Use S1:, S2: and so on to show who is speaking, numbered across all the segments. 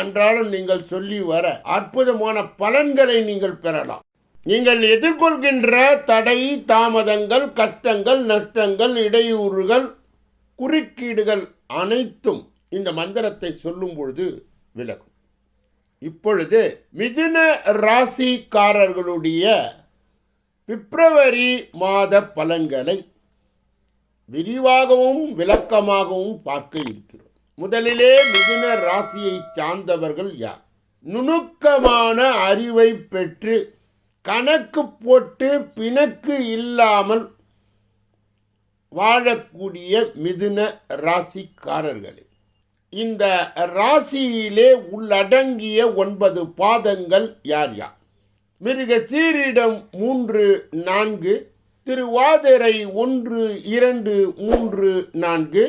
S1: அன்றாடம் நீங்கள் சொல்லி வர அற்புதமான பலன்களை நீங்கள் பெறலாம். நீங்கள் எதிர்கொள்கின்ற தடை தாமதங்கள் கஷ்டங்கள் நஷ்டங்கள் இடையூறுகள் குறுக்கீடுகள் அனைத்தும் இந்த மந்திரத்தை சொல்லும் பொழுது விலகும். இப்பொழுது மிதுன ராசிக்காரர்களுடைய பிப்ரவரி மாத பலன்களை விரிவாகவும் விளக்கமாகவும் பார்க்க இருக்கிறோம். முதலிலே மிதுன ராசியை சார்ந்தவர்கள் யார்? நுணுக்கமான அறிவை பெற்று கணக்கு போட்டு பிணக்கு இல்லாமல் வாழக்கூடிய மிதுன ராசிக்காரர்களே இந்த ராசியிலே உள்ளடங்கிய ஒன்பது பாதங்கள் யார் யார்? மிருக சீரிடம் மூன்று நான்கு திருவாதிரை ஒன்று இரண்டு மூன்று நான்கு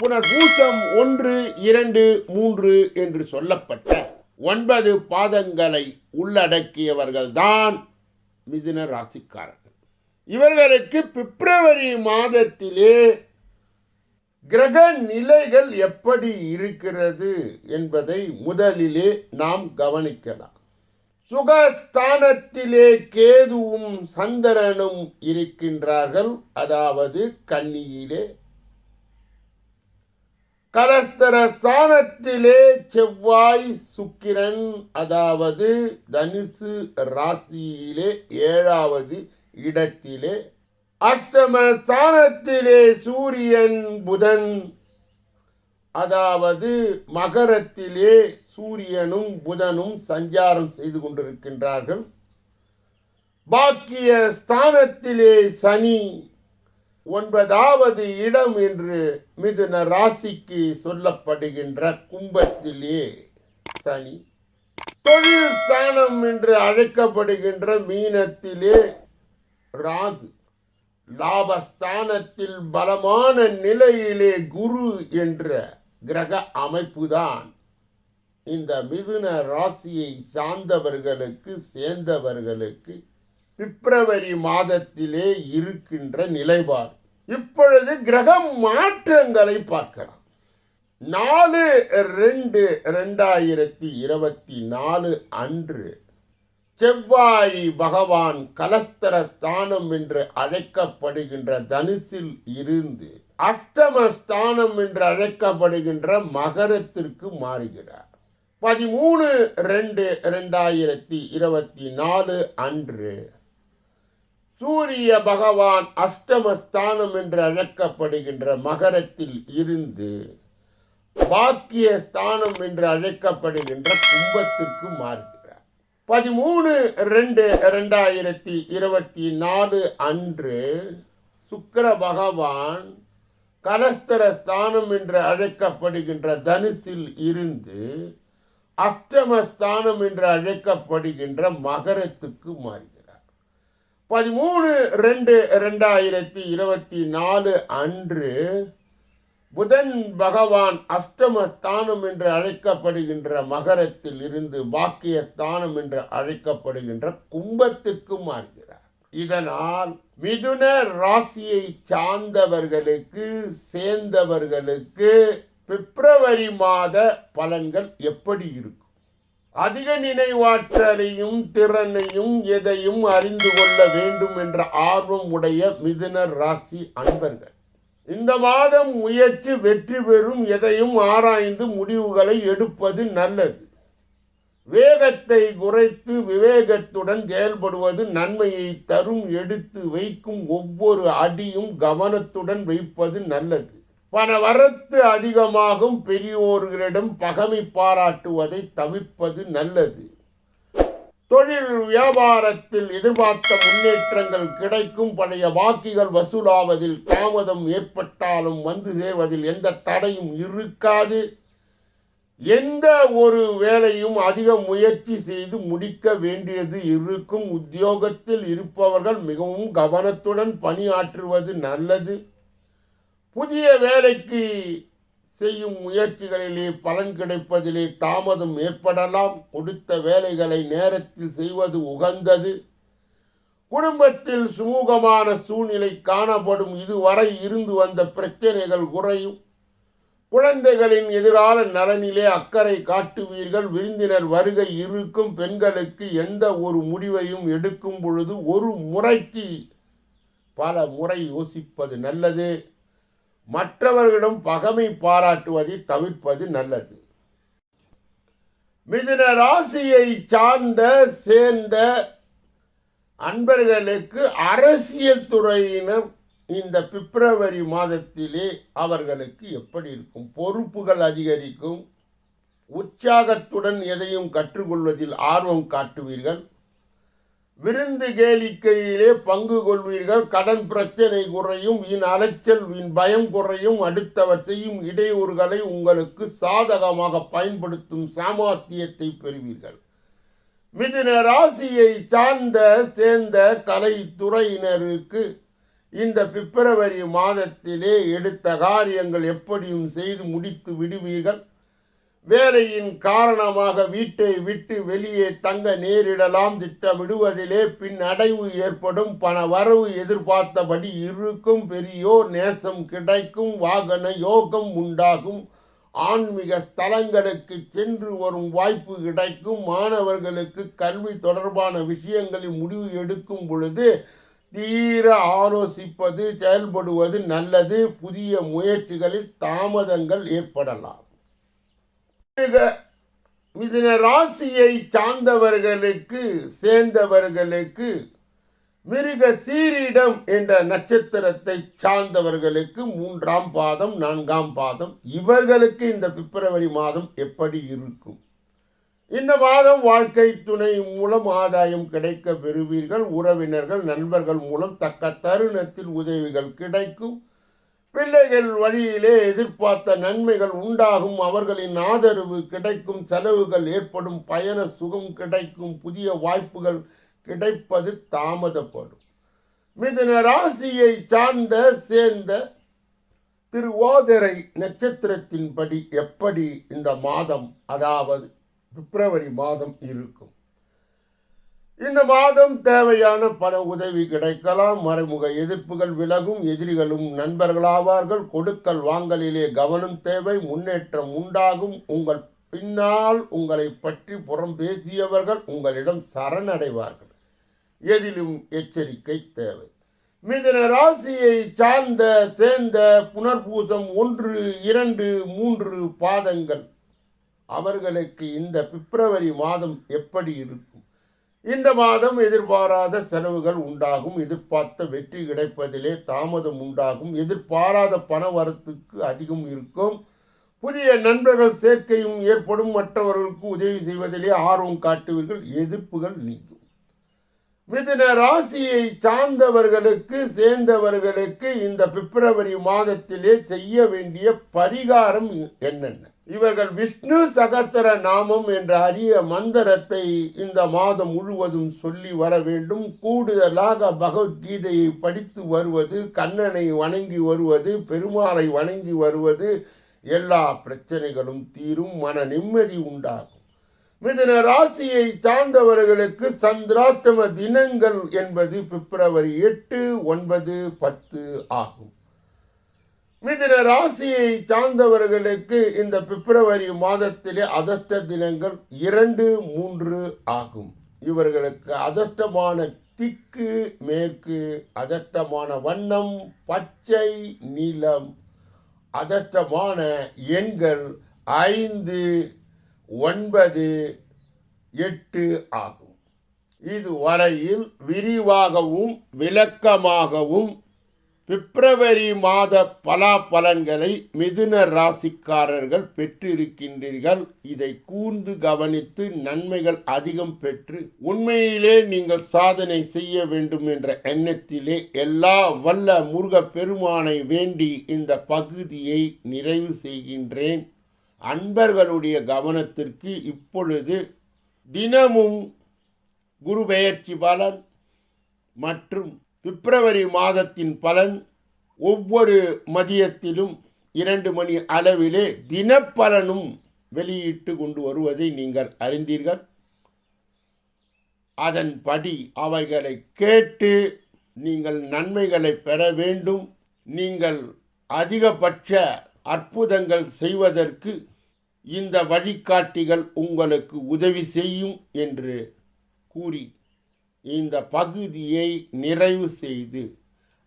S1: புனர்பூசம் ஒன்று இரண்டு மூன்று என்று சொல்லப்பட்ட ஒன்பது பாதங்களை உள்ளடக்கியவர்கள்தான் மிதுன ராசிக்காரர்கள். இவர்களுக்கு பிப்ரவரி மாதத்திலே கிரக நிலைகள் எப்படி இருக்கிறது என்பதை முதலிலே நாம் கவனிக்கலாம். சுகஸ்தானத்திலே கேதுவும் சந்திரனும் இருக்கின்றார்கள். அதாவது கன்னியிலே கரஸ்தர ஸ்தானத்திலே செவ்வாய் சுக்கிரன் அதாவது தனுசு ராசியிலே ஏழாவது இடத்திலே. அஷ்டம ஸ்தானத்திலே சூரியன் புதன் அதாவது மகரத்திலே சூரியனும் புதனும் சஞ்சாரம் செய்து கொண்டிருக்கின்றார்கள். பாக்கிய ஸ்தானத்திலே சனி ஒன்பதாவது இடம் என்று மிதுன ராசிக்கு சொல்லப்படுகின்ற கும்பத்திலே சனி. தொழில் ஸ்தானம் என்று அழைக்கப்படுகின்ற மீனத்திலே ராகு. லாபஸ்தானத்தில் பலமான நிலையிலே குரு என்ற கிரக அமைப்புதான். இந்த மிதுன ராசியை சார்ந்தவர்களுக்கு சேர்ந்தவர்களுக்கு பிப்ரவரி மாதத்திலே இருக்கின்ற நிலைப்பாடு. இப்பொழுது கிரக மாற்றங்களை பார்க்கலாம். நாலு ரெண்டு ரெண்டாயிரத்தி இருபத்தி நாலு அன்று செவ்வாய் பகவான் கலஸ்தர ஸ்தானம் என்று அழைக்கப்படுகின்ற தனுசில் இருந்து அஷ்டமஸ்தானம் என்று அழைக்கப்படுகின்ற மகரத்திற்கு மாறுகிறார். பதிமூணு ரெண்டு ரெண்டாயிரத்தி இருபத்தி நாலு அன்று சூரிய பகவான் அஷ்டமஸ்தானம் என்று அழைக்கப்படுகின்ற மகரத்தில் இருந்து பாக்கிய ஸ்தானம் என்று அழைக்கப்படுகின்ற கும்பத்திற்கு மாறுகிறார். பதிமூணு ரெண்டு ரெண்டாயிரத்தி இருபத்தி நாலு அன்று சுக்கர பகவான் கலஸ்தர ஸ்தானம் என்று அழைக்கப்படுகின்ற தனுசில் இருந்து அஷ்டமஸ்தானம் என்று அழைக்கப்படுகின்ற மகரத்துக்கு மாறுகிறார். பதிமூணு ரெண்டு ரெண்டாயிரத்தி இருபத்தி நாலு அன்று புதன் பகவான் அஷ்டமஸ்தானம் என்று அழைக்கப்படுகின்ற மகரத்தில் இருந்து பாக்கிய ஸ்தானம் என்று அழைக்கப்படுகின்ற கும்பத்துக்கு மாறுகிறார். இதனால் மிதுன ராசியை சார்ந்தவர்களுக்கு சேர்ந்தவர்களுக்கு பிப்ரவரி மாத பலன்கள் எப்படி இருக்கும்? அதிக நினைவாற்றலையும் திறனையும் எதையும் அறிந்து கொள்ள வேண்டும் என்ற ஆர்வம் உடைய மிதுன ராசி அன்பர்கள். இந்த மாதம் முயற்சி வெற்றி பெறும் எதையும் ஆராய்ந்து முடிவுகளை எடுப்பது நல்லது. வேகத்தை குறைத்து விவேகத்துடன் செயல்படுவது நன்மையை தரும் எடுத்து வைக்கும் ஒவ்வொரு அடியும் கவனத்துடன் வைப்பது நல்லது. பல வரத்து அதிகமாகும் பெரியோர்களிடம் பகமை பாராட்டுவதை தவிர்ப்பது நல்லது. தொழில் வியாபாரத்தில் எதிர்பார்த்த முன்னேற்றங்கள் கிடைக்கும். பழைய வாக்கிகள் வசூலாவதில் தாமதம் ஏற்பட்டாலும் வந்து சேர்வதில் எந்த தடையும் இருக்காது. எந்த ஒரு வேலையும் அதிக முயற்சி செய்து முடிக்க வேண்டியது இருக்கும். உத்தியோகத்தில் இருப்பவர்கள் மிகவும் கவனத்துடன் பணியாற்றுவது நல்லது. புதிய வேலைக்கு செய்யும் முயற்சிகளிலே பலன் கிடைப்பதிலே தாமதம் ஏற்படலாம். கொடுத்த வேலைகளை நேரத்தில் செய்வது உகந்தது. குடும்பத்தில் சுமூகமான சூழ்நிலை காணப்படும். இதுவரை இருந்து வந்த பிரச்சனைகள் குறையும். குழந்தைகளின் எதிரால நலனிலே அக்கறை காட்டுவீர்கள். விருந்தினர் வருகை இருக்கும். பெண்களுக்கு எந்த ஒரு முடிவையும் எடுக்கும் பொழுது ஒரு முறைக்கு பல முறை யோசிப்பது நல்லது. மற்றவர்களிடம் பகமை பாராட்டுவதை தவிர்ப்பது நல்லது. மிதுன ராசியை சார்ந்த சேர்ந்த அன்பர்களுக்கு அரசியல் துறையினர் இந்த பிப்ரவரி மாதத்திலே அவர்களுக்கு எப்படி இருக்கும்? பொறுப்புகள் அதிகரிக்கும். உற்சாகத்துடன் எதையும் கற்றுக்கொள்வதில் ஆர்வம் காட்டுவீர்கள். விருந்து கேளிக்கையிலே பங்கு கொள்வீர்கள். கடன் பிரச்சனை குறையும் இன் அலைச்சல் இன் பயம் குறையும். அடுத்தவர் செய்யும் இடையூறுகளை உங்களுக்கு சாதகமாக பயன்படுத்தும் சாமர்த்தியத்தை பெறுவீர்கள். மிதுன ராசியை சார்ந்த சேர்ந்த கலைத்துறையினருக்கு இந்த பிப்ரவரி மாதத்திலே எடுத்த காரியங்கள் எப்படியும் செய்து முடித்து விடுவீர்கள். வேலையின் காரணமாக வீட்டை விட்டு வெளியே தங்க நேரிடலாம் திட்டமிடுவதிலே பின் அடைவு ஏற்படும். பண வரவு எதிர்பார்த்தபடி இருக்கும் பெரியோர் நேசம் கிடைக்கும் வாகன யோகம் உண்டாகும். ஆன்மீக ஸ்தலங்களுக்கு சென்று வரும் வாய்ப்பு கிடைக்கும். மாணவர்களுக்கு கல்வி தொடர்பான விஷயங்களில் முடிவு எடுக்கும் பொழுது தீர ஆலோசிப்பது செயல்படுவது நல்லது. புதிய முயற்சிகளில் தாமதங்கள் ஏற்படலாம். மிதுன ராசியை சார்ந்தவர்களுக்கு சேர்ந்தவர்களுக்கு மிருக சீரிடம் என்ற நட்சத்திரத்தை சார்ந்தவர்களுக்கு மூன்றாம் பாதம் நான்காம் பாதம் இவர்களுக்கு இந்த பிப்ரவரி மாதம் எப்படி இருக்கும்? இந்த மாதம் வாழ்க்கை துணை மூலம் ஆதாயம் கிடைக்க பெறுவீர்கள். உறவினர்கள் நண்பர்கள் மூலம் தக்க தருணத்தில் உதவிகள் கிடைக்கும். பிள்ளைகள் வழியிலே எதிர்பார்த்த நன்மைகள் உண்டாகும். அவர்களின் ஆதரவு கிடைக்கும் செலவுகள் ஏற்படும் பயண சுகம் கிடைக்கும் புதிய வாய்ப்புகள் கிடைப்பது தாமதப்படும். மிதுன ராசியை சார்ந்த சேர்ந்த திருவோதரை நட்சத்திரத்தின்படி எப்படி இந்த மாதம் அதாவது பிப்ரவரி மாதம் இருக்கும்? இந்த மாதம் தேவையான பண உதவி கிடைக்கலாம். மறைமுக எதிர்ப்புகள் விலகும் எதிரிகளும் நண்பர்களாவார்கள் கொடுக்கல் வாங்கலிலே கவனம் தேவை முன்னேற்றம் உண்டாகும். உங்கள் பின்னால் உங்களை பற்றி புறம் பேசியவர்கள் உங்களிடம் சரணடைவார்கள். எதிலும் எச்சரிக்கை தேவை. மிதன ராசியை சார்ந்த சேர்ந்த புனர்பூசம் ஒன்று இரண்டு மூன்று பாதங்கள். அவர்களுக்கு இந்த பிப்ரவரி மாதம் எப்படி இருக்கும்? இந்த மாதம் எதிர்பாராத செலவுகள் உண்டாகும் எதிர்பார்த்த வெற்றி கிடைப்பதிலே தாமதம் உண்டாகும் எதிர்பாராத பண வரத்துக்கு அதிகம் இருக்கும். புதிய நண்பர்கள் சேர்க்கையும் ஏற்படும் மற்றவர்களுக்கு உதவி செய்வதிலே ஆர்வம் காட்டுவீர்கள் எதிர்ப்புகள் நீங்கும். மிதுன ராசியை சார்ந்தவர்களுக்கு சேர்ந்தவர்களுக்கு இந்த பிப்ரவரி மாதத்திலே செய்ய வேண்டிய பரிகாரம் என்னென்ன? இவர்கள் விஷ்ணு சகத்திர நாமம் என்ற அரிய மந்திரத்தை இந்த மாதம் முழுவதும் சொல்லி வர வேண்டும். கூடுதலாக பகவத்கீதையை படித்து வருவது கண்ணனை வணங்கி வருவது பெருமாளை வணங்கி வருவது எல்லா பிரச்சனைகளும் தீரும் மன நிம்மதி உண்டாகும். மிதன ராசியை சார்ந்தவர்களுக்கு சந்திராஷ்டம தினங்கள் என்பது பிப்ரவரி எட்டு ஒன்பது பத்து ஆகும். மிதன ராசியை சார்ந்தவர்களுக்கு இந்த பிப்ரவரி மாதத்திலே அதஷ்ட தினங்கள் இரண்டு மூன்று ஆகும். இவர்களுக்கு அதஷ்டமான திக்கு மேற்கு அதஷ்டமான வண்ணம் பச்சை நீளம் அதஷ்டமான எண்கள் ஐந்து ஒன்பது எட்டு ஆகும். இதுவரையில் விரிவாகவும் விளக்கமாகவும் பிப்ரவரி மாத பலாபலன்களை மிதுன ராசிக்காரர்கள் பெற்றிருக்கின்றீர்கள். இதை கூர்ந்து கவனித்து நன்மைகள் அதிகம் பெற்று உண்மையிலே நீங்கள் சாதனை செய்ய வேண்டும் என்ற எண்ணத்திலே எல்லா வல்ல முருக பெருமானை வேண்டி இந்த பகுதியை நிறைவு செய்கின்றேன். அன்பர்களுடைய கவனத்திற்கு இப்பொழுது தினமும் குரு பெயர்ச்சி பலன் மற்றும் பிப்ரவரி மாதத்தின் பலன் ஒவ்வொரு மதியத்திலும் இரண்டு மணி அளவிலே தினப்பலனும் வெளியிட்டு கொண்டு வருவதை நீங்கள் அறிந்தீர்கள். அதன்படி அவைகளை கேட்டு நீங்கள் நன்மைகளை பெற வேண்டும். நீங்கள் அதிகபட்ச அற்புதங்கள் செய்வதற்கு இந்த வழிகாட்டிகள் உங்களுக்கு உதவி செய்யும் என்று கூறி இந்த பகுதியை நிறைவு செய்து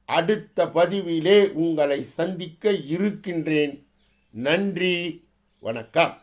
S1: அடுத்த பதிவிலே உங்களை சந்திக்க இருக்கின்றேன். நன்றி வணக்கம்.